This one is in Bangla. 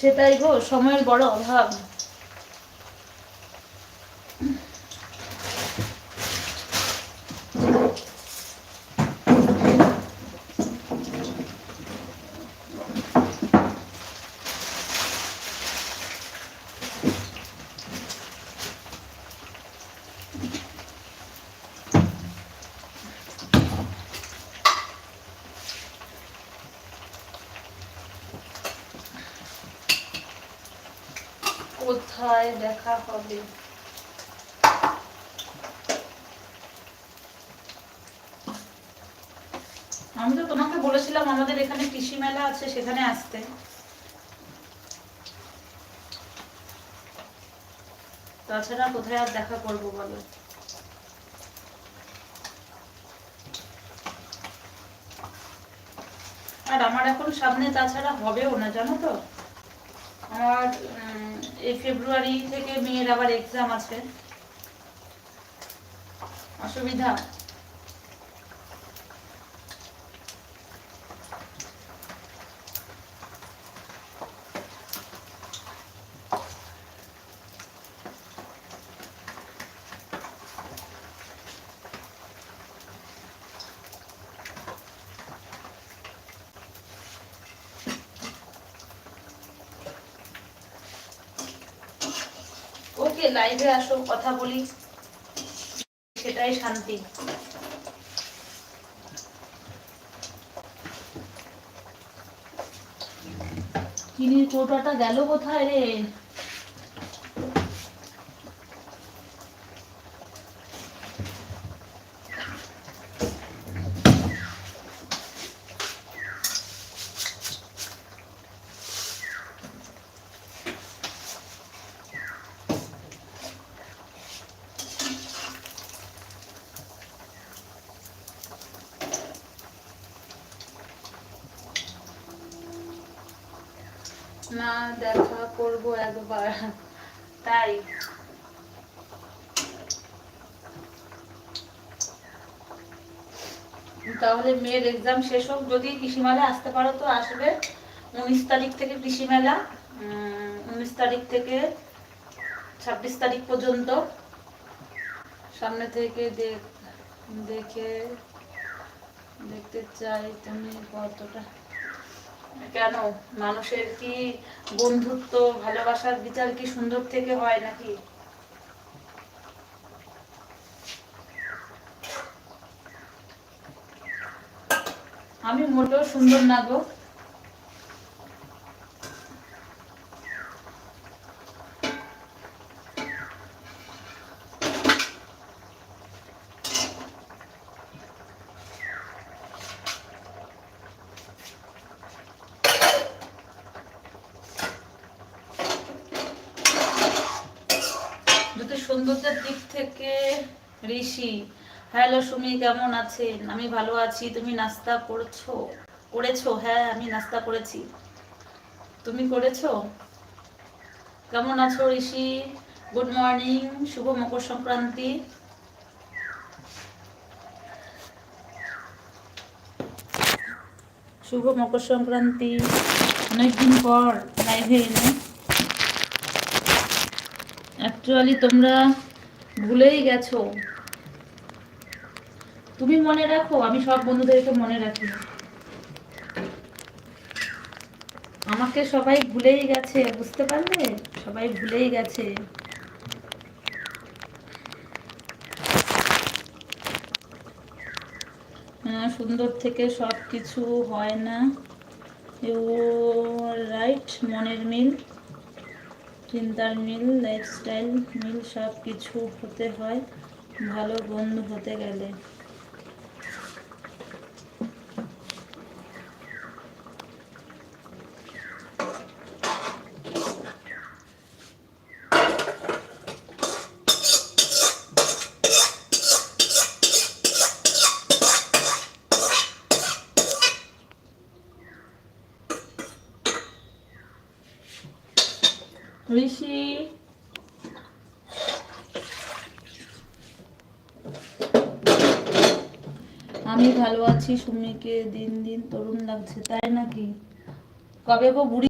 সেটাই গো সময়ের বড় অভাব। কোথায় দেখা হবে? আমি তো তোমাকে বলেছিলাম আমাদের এখানে কৃষি মেলা আছে, সেখানে আসতে। তাছাড়া কোথায় আর দেখা করব বলো? আর আমার এখন সামনে তাছাড়া হবেও না, জানো তো? আমার এই ফেব্রুয়ারি থেকে মেয়ের আবার এক্সাম আছে। অসুবিধা? ওকে লাইভে আসো কথা বলি সেটাই শান্তি। চিনির কোটাটা গেল কোথায় রে? না, দেখা করব একবার। তাই। তাহলে মেয়ের এক্সাম শেষ হোক, যদি কৃষি মেলায় আসতে পারো তো আসবে। উনিশ তারিখ থেকে কৃষি মেলা উনিশ তারিখ থেকে ছাব্বিশ তারিখ পর্যন্ত। সামনে থেকে দেখ- দেখে দেখতে চাই তুমি কতটা কেন? মানুষের কি বন্ধুত্ব, ভালোবাসার বিচার কি সুন্দর থেকে হয় নাকি? আমি মোটেও সুন্দর না গো যদি সৌন্দর্যের দিক থেকে ঋষি। হ্যালো সুমি, কেমন আছেন? আমি ভালো আছি। তুমি নাস্তা করছ? করেছ? হ্যাঁ আমি নাস্তা করেছি। তুমি করেছ? কেমন আছো ঋষি? গুড মর্নিং, শুভ মকর সংক্রান্তি। শুভ মকর সংক্রান্তি। অনেকদিন পর লাইভে এলে। অ্যাকচুয়ালি তোমরা ভুলেই গেছো। তুমি মনে রাখো, আমি সব বন্ধুদেরকে মনে রাখি। আমাকে সবাই ভুলেই গেছে, বুঝতে পারলে? সবাই ভুলেই গেছে। সুন্দর থেকে সব কিছু হয় না। ইউ রাইট মনের মিল। চিন্তার মিল লাইফস্টাইল মিল সব কিছু হতে হয় ভালো বন্ধু হতে গেলে। ঋষি। আমি ভালো আছি সুমিকে দিন দিন তরুণ লাগছে তাই নাকি? কবে গো বুড়ি?